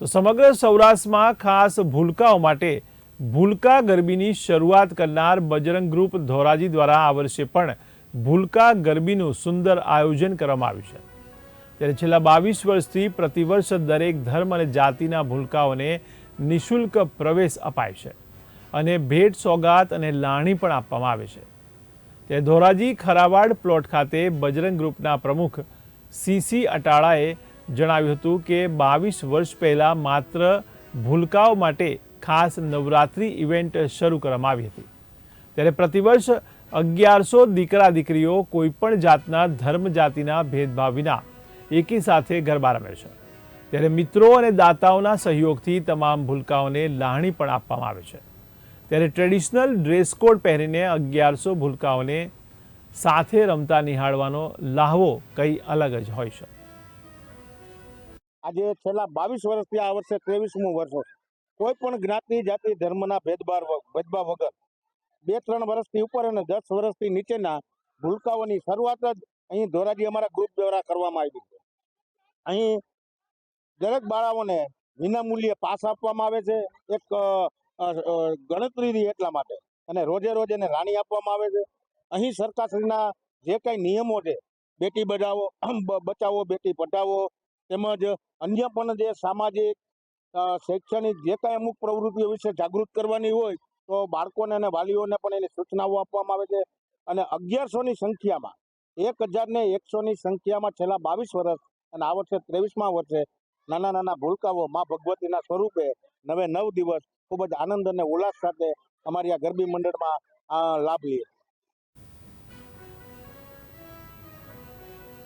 તો સમગ્ર સૌરાષ્ટ્રમાં ખાસ ભૂલકાઓ માટે ભૂલકા ગરબીની શરૂઆત કરનાર બજરંગ ગ્રુપ ધોરાજી દ્વારા આ વર્ષે પણ ભૂલકા ગરબીનું સુંદર આયોજન કરવામાં આવ્યું છે. ત્યારે છેલ્લા બાવીસ વર્ષથી પ્રતિવર્ષ દરેક ધર્મ અને જાતિના ભૂલકાઓને નિઃશુલ્ક પ્રવેશ અપાય છે અને ભેટ સોગાત અને લાણી પણ આપવામાં આવે છે. તે ધોરાજી ખરાવાડ પ્લોટ ખાતે બજરંગ ગ્રુપના પ્રમુખ સીસી અટાળાએ જણાવ્યું હતું કે બાવીસ વર્ષ પહેલાં માત્ર ભૂલકાઓ માટે ખાસ નવરાત્રિ ઇવેન્ટ શરૂ કરવામાં આવી હતી. ત્યારે પ્રતિવર્ષ અગિયારસો દીકરા દીકરીઓ કોઈપણ જાતના ધર્મ જાતિના ભેદભાવ વિના એકી સાથે ગરબા રમે છે. ત્યારે મિત્રો અને દાતાઓના સહયોગથી તમામ ભૂલકાઓને લાહણી પણ આપવામાં આવે છે. ત્યારે ટ્રેડિશનલ ડ્રેસ કોડ પહેરીને અગિયારસો ભૂલકાઓને સાથે રમતા નિહાળવાનો લાહવો કંઈ અલગ જ હોય છે. આજે છેલ્લા બાવીસ વર્ષથી આ વર્ષે ત્રેવીસમું વર્ષ કોઈ પણ જ્ઞાતિ, જાતિ, ધર્મના ભેદભાવ ભેદભાવ વગર બે, ત્રણ વર્ષથી ઉપર અને દસ વર્ષથી નીચેના ભૂલકાઓની શરૂઆત જ અહીં ધોરાજી અમારા ગ્રુપ દ્વારા કરવામાં આવી છે. અહીં દરેક બાળાઓને વિનામૂલ્યે પાસ આપવામાં આવે છે. એક ગણતરી એટલા માટે અને રોજે રોજ એને રાણી આપવામાં આવે છે. અહીં સરકારશ્રીના જે કાંઈ નિયમો છે, બેટી બચાવો બચાવો, બેટી પઢાવો તેમજ અન્ય પણ જે સામાજિક શૈક્ષણિક જે કાંઈ અમુક પ્રવૃત્તિઓ વિશે જાગૃત કરવાની હોય, તો બાળકોને અને વાલીઓને પણ એની સૂચનાઓ આપવામાં આવે છે. અને અગિયારસોની સંખ્યામાં, એક હજારને એકસોની સંખ્યામાં છેલ્લા બાવીસ વર્ષ અને આ વર્ષે ત્રેવીસમાં વર્ષે નાના નાના ભૂલકાઓ મા ભગવતીના સ્વરૂપે નવે નવ દિવસ ખૂબ જ આનંદ અને ઉલ્લાસ સાથે અમારી આ ગરબી મંડળમાં લાભ લઈએ